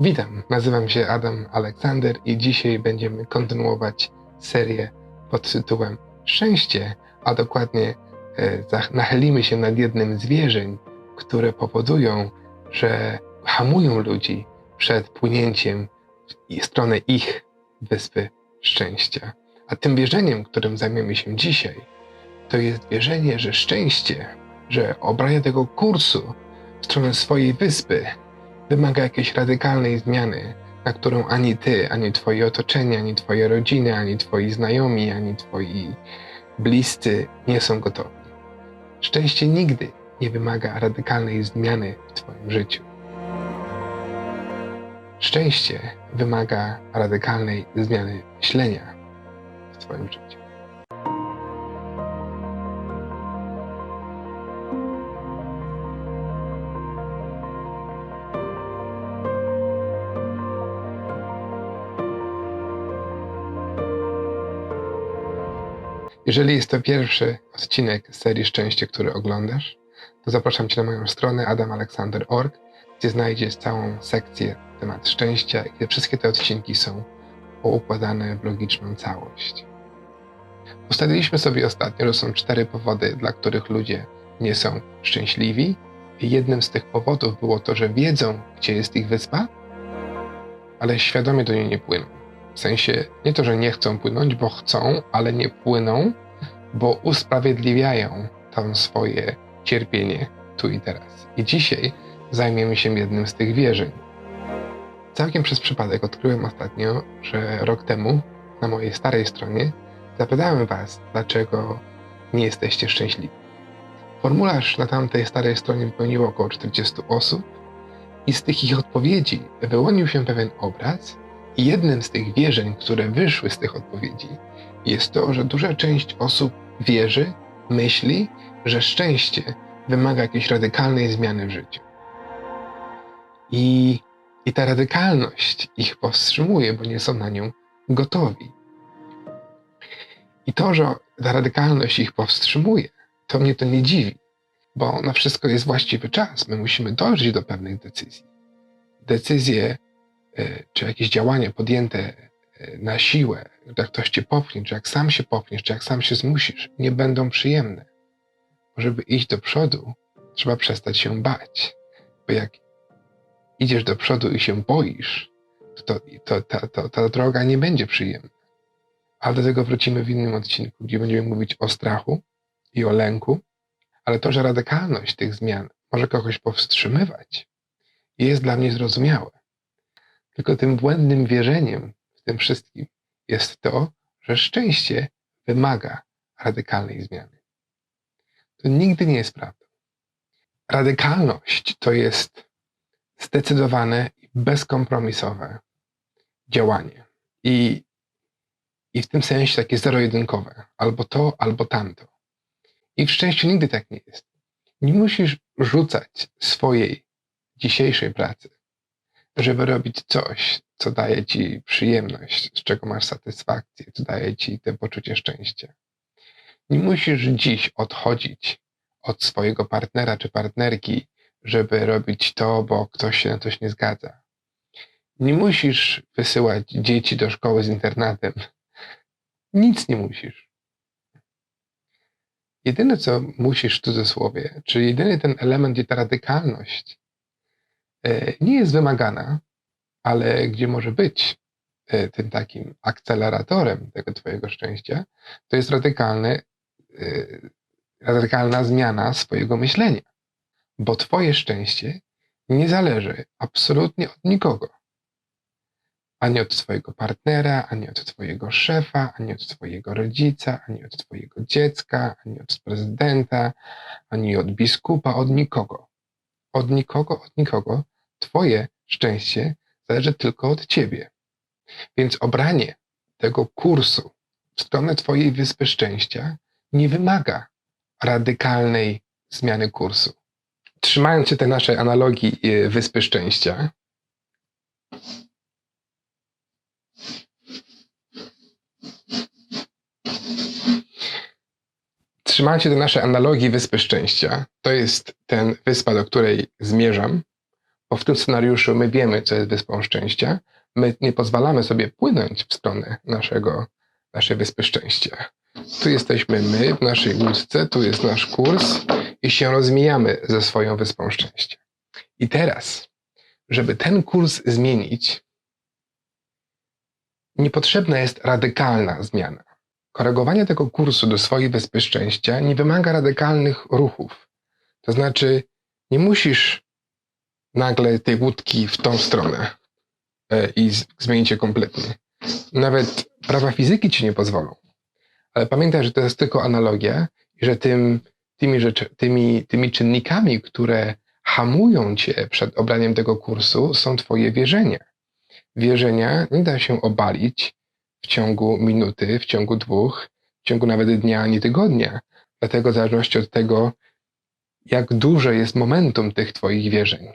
Witam, nazywam się Adam Aleksander i dzisiaj będziemy kontynuować serię pod tytułem Szczęście, a dokładnie e, nachylimy się nad jednym z wierzeń, które powodują, że hamują ludzi przed płynięciem w stronę ich wyspy szczęścia. A tym wierzeniem, którym zajmiemy się dzisiaj, to jest wierzenie, że szczęście, że obranie tego kursu w stronę swojej wyspy wymaga jakiejś radykalnej zmiany, na którą ani ty, ani twoje otoczenie, ani twoje rodziny, ani twoi znajomi, ani twoi bliscy nie są gotowi. Szczęście nigdy nie wymaga radykalnej zmiany w twoim życiu. Szczęście wymaga radykalnej zmiany myślenia w twoim życiu. Jeżeli jest to pierwszy odcinek serii Szczęście, który oglądasz, to zapraszam Cię na moją stronę adamaleksander.org, gdzie znajdziesz całą sekcję temat szczęścia, gdzie wszystkie te odcinki są poukładane w logiczną całość. Ustaliliśmy sobie ostatnio, że są cztery powody, dla których ludzie nie są szczęśliwi. I jednym z tych powodów było to, że wiedzą, gdzie jest ich wyspa, ale świadomie do niej nie płyną. W sensie nie to, że nie chcą płynąć, bo chcą, ale nie płyną, bo usprawiedliwiają tam swoje cierpienie tu i teraz. I dzisiaj zajmiemy się jednym z tych wierzeń. Całkiem przez przypadek odkryłem ostatnio, że rok temu na mojej starej stronie zapytałem Was, dlaczego nie jesteście szczęśliwi. Formularz na tamtej starej stronie wypełniło około 40 osób i z tych ich odpowiedzi wyłonił się pewien obraz, i jednym z tych wierzeń, które wyszły z tych odpowiedzi, jest to, że duża część osób wierzy, myśli, że szczęście wymaga jakiejś radykalnej zmiany w życiu. I, I ta radykalność ich powstrzymuje, bo nie są na nią gotowi. I to, że ta radykalność ich powstrzymuje, to mnie to nie dziwi, bo na wszystko jest właściwy czas. My musimy dojść do pewnych decyzji. Decyzje e, czy jakieś działania podjęte na siłę, jak ktoś cię popchnie, czy jak sam się popchniesz, czy jak sam się zmusisz, nie będą przyjemne. Żeby iść do przodu, trzeba przestać się bać. Bo jak idziesz do przodu i się boisz, to, to, ta, to ta droga nie będzie przyjemna. Ale do tego wrócimy w innym odcinku, gdzie będziemy mówić o strachu i o lęku, ale to, że radykalność tych zmian może kogoś powstrzymywać, jest dla mnie zrozumiałe. Tylko tym błędnym wierzeniem w tym wszystkim jest to, że szczęście wymaga radykalnej zmiany. To nigdy nie jest prawdą. Radykalność to jest zdecydowane i bezkompromisowe działanie. I, I w tym sensie takie zero-jedynkowe. Albo to, albo tamto. I w szczęściu nigdy tak nie jest. Nie musisz rzucać swojej dzisiejszej pracy żeby robić coś, co daje ci przyjemność, z czego masz satysfakcję, co daje ci to poczucie szczęścia. Nie musisz dziś odchodzić od swojego partnera czy partnerki, żeby robić to, bo ktoś się na coś nie zgadza. Nie musisz wysyłać dzieci do szkoły z internatem. Nic nie musisz. Jedyne, co musisz w cudzysłowie, czyli jedyny ten element, gdzie ta radykalność nie jest wymagana, ale gdzie może być e, tym takim akceleratorem tego Twojego szczęścia, to jest radykalny, e, radykalna zmiana swojego myślenia. Bo Twoje szczęście nie zależy absolutnie od nikogo. Ani od Twojego partnera, ani od Twojego szefa, ani od Twojego rodzica, ani od Twojego dziecka, ani od prezydenta, ani od biskupa, od nikogo. Od nikogo, od nikogo, Twoje szczęście zależy tylko od Ciebie. Więc obranie tego kursu w stronę Twojej wyspy szczęścia nie wymaga radykalnej zmiany kursu. Trzymając się tej naszej analogii y, wyspy szczęścia, trzymając się tej naszej analogii wyspy szczęścia, to jest ten wyspa, do której zmierzam, Bo w tym scenariuszu my wiemy, co jest wyspą szczęścia. My nie pozwalamy sobie płynąć w stronę naszego, naszej wyspy szczęścia. Tu jesteśmy my w naszej łódce, tu jest nasz kurs i się rozmijamy ze swoją wyspą szczęścia. I teraz, żeby ten kurs zmienić, niepotrzebna jest radykalna zmiana. Korygowanie tego kursu do swojej wyspy szczęścia nie wymaga radykalnych ruchów. To znaczy, nie musisz nagle tej łódki w tą stronę e, i z- zmienić się kompletnie. Nawet prawa fizyki ci nie pozwolą. Ale pamiętaj, że to jest tylko analogia i że tym, tymi, rzeczy, tymi, tymi czynnikami, które hamują cię przed obraniem tego kursu, są twoje wierzenia. Wierzenia nie da się obalić w ciągu minuty, w ciągu dwóch, w ciągu nawet dnia, ani tygodnia. Dlatego w zależności od tego, jak duże jest momentum tych twoich wierzeń.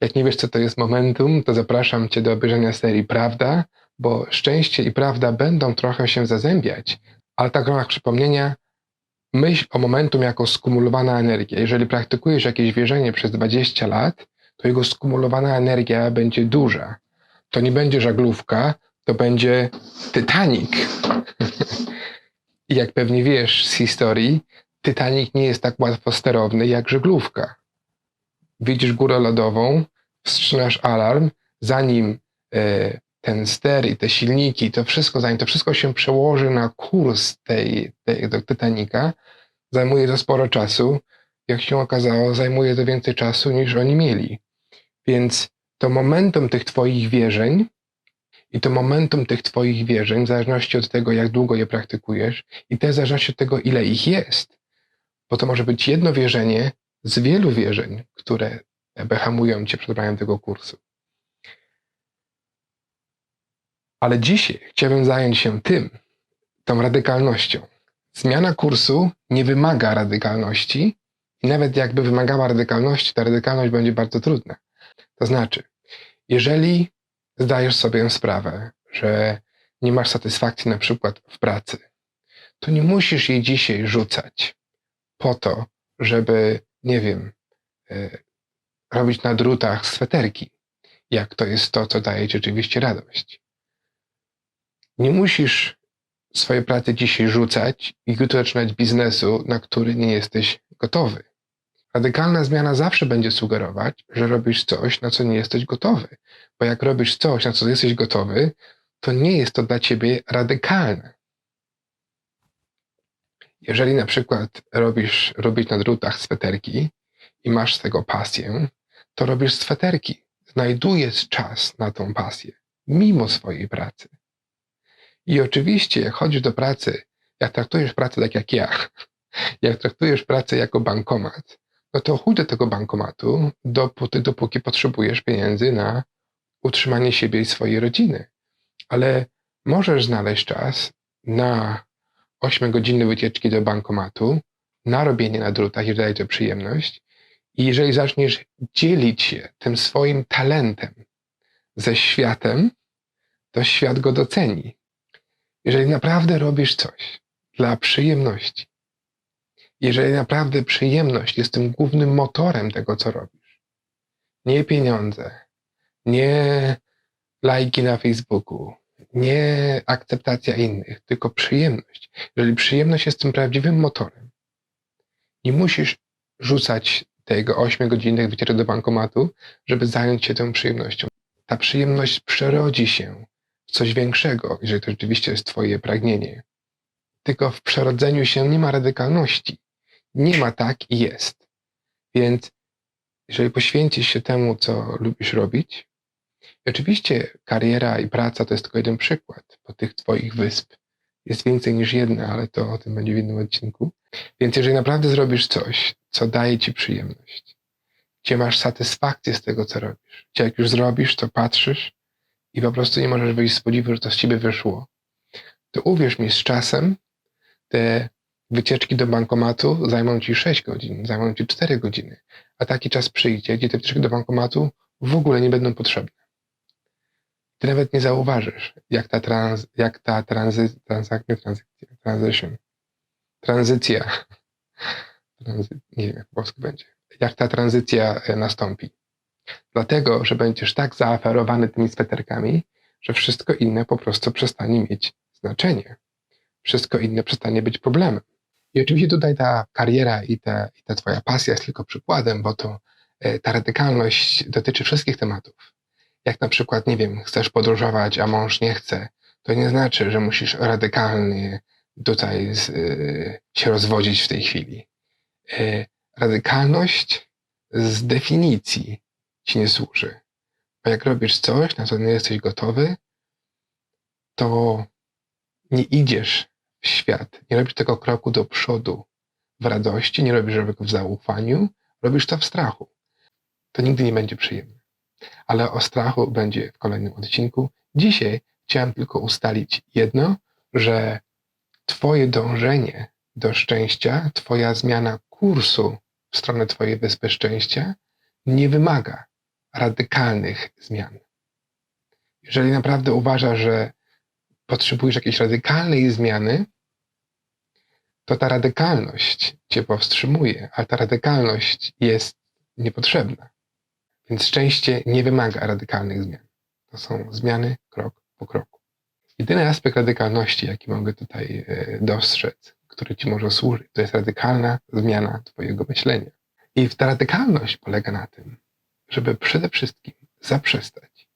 Jak nie wiesz, co to jest momentum, to zapraszam cię do obejrzenia serii Prawda, bo szczęście i prawda będą trochę się zazębiać, ale tak w ramach przypomnienia, myśl o momentum jako skumulowana energia. Jeżeli praktykujesz jakieś wierzenie przez 20 lat, to jego skumulowana energia będzie duża. To nie będzie żaglówka, to będzie Titanic. I jak pewnie wiesz z historii, Titanic nie jest tak łatwo sterowny jak żaglówka. Widzisz górę lodową, wstrzymasz alarm, zanim e, ten ster i te silniki, to wszystko, zanim to wszystko się przełoży na kurs tej, tego Titanica, zajmuje to sporo czasu. Jak się okazało, zajmuje to więcej czasu niż oni mieli. Więc to momentum tych Twoich wierzeń i to momentum tych Twoich wierzeń, w zależności od tego, jak długo je praktykujesz, i też w zależności od tego, ile ich jest, bo to może być jedno wierzenie z wielu wierzeń, które jakby hamują Cię przed braniem tego kursu. Ale dzisiaj chciałbym zająć się tym, tą radykalnością. Zmiana kursu nie wymaga radykalności i nawet jakby wymagała radykalności, ta radykalność będzie bardzo trudna. To znaczy, jeżeli zdajesz sobie sprawę, że nie masz satysfakcji na przykład w pracy, to nie musisz jej dzisiaj rzucać po to, żeby, nie wiem, e, robić na drutach sweterki, jak to jest to, co daje ci rzeczywiście radość. Nie musisz swojej pracy dzisiaj rzucać i jutro zaczynać biznesu, na który nie jesteś gotowy. Radykalna zmiana zawsze będzie sugerować, że robisz coś, na co nie jesteś gotowy. Bo jak robisz coś, na co jesteś gotowy, to nie jest to dla ciebie radykalne. Jeżeli na przykład robisz robić na drutach sweterki i masz z tego pasję, to robisz sweterki. Znajdujesz czas na tą pasję, mimo swojej pracy. I oczywiście, jak chodzisz do pracy, jak traktujesz pracę tak jak ja, jak traktujesz pracę jako bankomat, no to chodź do tego bankomatu, dopóty, dopóki potrzebujesz pieniędzy na utrzymanie siebie i swojej rodziny. Ale możesz znaleźć czas na 8 godziny wycieczki do bankomatu, na robienie na drutach, jeżeli to przyjemność. I jeżeli zaczniesz dzielić się tym swoim talentem ze światem, to świat go doceni. Jeżeli naprawdę robisz coś dla przyjemności, jeżeli naprawdę przyjemność jest tym głównym motorem tego, co robisz, nie pieniądze, nie lajki na Facebooku, nie akceptacja innych, tylko przyjemność. Jeżeli przyjemność jest tym prawdziwym motorem, nie musisz rzucać tego 8 godzinnych wycieczek do bankomatu, żeby zająć się tą przyjemnością. Ta przyjemność przerodzi się w coś większego, jeżeli to rzeczywiście jest Twoje pragnienie. Tylko w przerodzeniu się nie ma radykalności. Nie ma tak i jest. Więc jeżeli poświęcisz się temu, co lubisz robić, i oczywiście kariera i praca to jest tylko jeden przykład, bo tych Twoich wysp jest więcej niż jedna, ale to o tym będzie w innym odcinku. Więc jeżeli naprawdę zrobisz coś, co daje Ci przyjemność, gdzie masz satysfakcję z tego, co robisz, gdzie jak już zrobisz, to patrzysz i po prostu nie możesz wyjść z podziwu, że to z Ciebie wyszło, to uwierz mi, z czasem te wycieczki do bankomatu zajmą Ci 6 godzin, zajmą Ci 4 godziny, a taki czas przyjdzie, gdzie te wycieczki do bankomatu w ogóle nie będą potrzebne. Ty nawet nie zauważysz, jak ta, trans, jak ta tranzy, transakcja, tranzycja, transition, tranzycja, tranzy, nie wiem jak po polsku będzie, jak ta tranzycja e, nastąpi. Dlatego, że będziesz tak zaaferowany tymi sweterkami, że wszystko inne po prostu przestanie mieć znaczenie. Wszystko inne przestanie być problemem. I oczywiście tutaj ta kariera i ta, i ta twoja pasja jest tylko przykładem, bo to e, ta radykalność dotyczy wszystkich tematów. Jak na przykład, nie wiem, chcesz podróżować, a mąż nie chce, to nie znaczy, że musisz radykalnie tutaj z, y, się rozwodzić w tej chwili. Y, radykalność z definicji ci nie służy. Bo jak robisz coś, na co nie jesteś gotowy, to nie idziesz w świat, nie robisz tego kroku do przodu w radości, nie robisz tego w zaufaniu, robisz to w strachu. To nigdy nie będzie przyjemne. Ale o strachu będzie w kolejnym odcinku. Dzisiaj chciałem tylko ustalić jedno, że Twoje dążenie do szczęścia, Twoja zmiana kursu w stronę Twojej wyspy szczęścia nie wymaga radykalnych zmian. Jeżeli naprawdę uważasz, że potrzebujesz jakiejś radykalnej zmiany, to ta radykalność Cię powstrzymuje, a ta radykalność jest niepotrzebna. Więc szczęście nie wymaga radykalnych zmian. To są zmiany krok po kroku. Jedyny aspekt radykalności, jaki mogę tutaj e, dostrzec, który Ci może służyć, to jest radykalna zmiana Twojego myślenia. I ta radykalność polega na tym, żeby przede wszystkim zaprzestać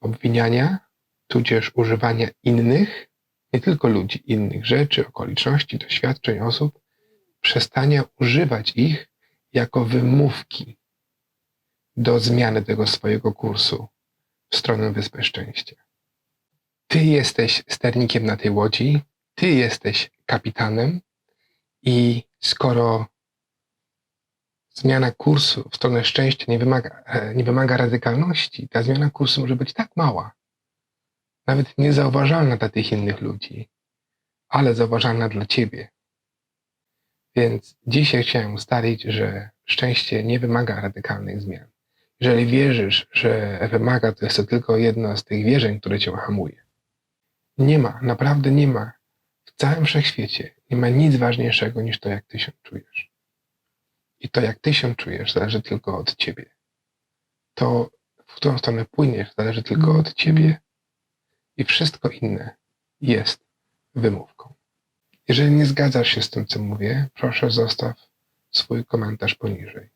obwiniania, tudzież używania innych, nie tylko ludzi, innych rzeczy, okoliczności, doświadczeń osób, przestania używać ich jako wymówki do zmiany tego swojego kursu w stronę Wyspy Szczęścia. Ty jesteś sternikiem na tej łodzi, ty jesteś kapitanem i skoro zmiana kursu w stronę szczęścia nie wymaga, e, nie wymaga radykalności, ta zmiana kursu może być tak mała, nawet niezauważalna dla tych innych ludzi, ale zauważalna dla ciebie. Więc dzisiaj chciałem ustalić, że szczęście nie wymaga radykalnych zmian. Jeżeli wierzysz, że wymaga, to jest to tylko jedno z tych wierzeń, które cię hamuje. Nie ma, naprawdę nie ma w całym wszechświecie, nie ma nic ważniejszego niż to, jak ty się czujesz. I to, jak ty się czujesz, zależy tylko od ciebie. To, w którą stronę płyniesz, zależy tylko od ciebie. I wszystko inne jest wymówką. Jeżeli nie zgadzasz się z tym, co mówię, proszę zostaw swój komentarz poniżej.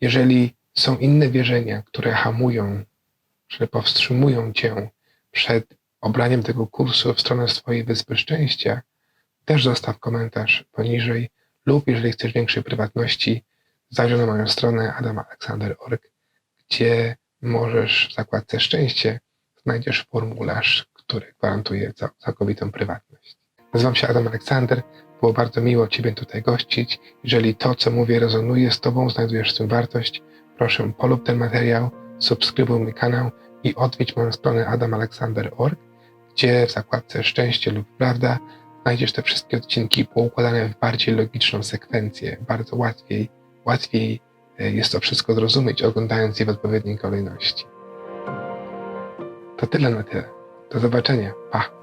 Jeżeli są inne wierzenia, które hamują, które powstrzymują cię przed obraniem tego kursu w stronę swojej wyspy szczęścia, też zostaw komentarz poniżej lub jeżeli chcesz większej prywatności, zajrzyj na moją stronę adamaleksander.org, gdzie możesz w zakładce szczęście znajdziesz formularz, który gwarantuje całkowitą prywatność. Nazywam się Adam Aleksander. Było bardzo miło Ciebie tutaj gościć. Jeżeli to, co mówię, rezonuje z Tobą, znajdujesz w tym wartość, proszę polub ten materiał, subskrybuj mój kanał i odwiedź moją stronę adamaleksander.org, gdzie w zakładce Szczęście lub Prawda znajdziesz te wszystkie odcinki poukładane w bardziej logiczną sekwencję, bardzo łatwiej, łatwiej e, jest to wszystko zrozumieć, oglądając je w odpowiedniej kolejności. To tyle na tyle. Do zobaczenia. Pa!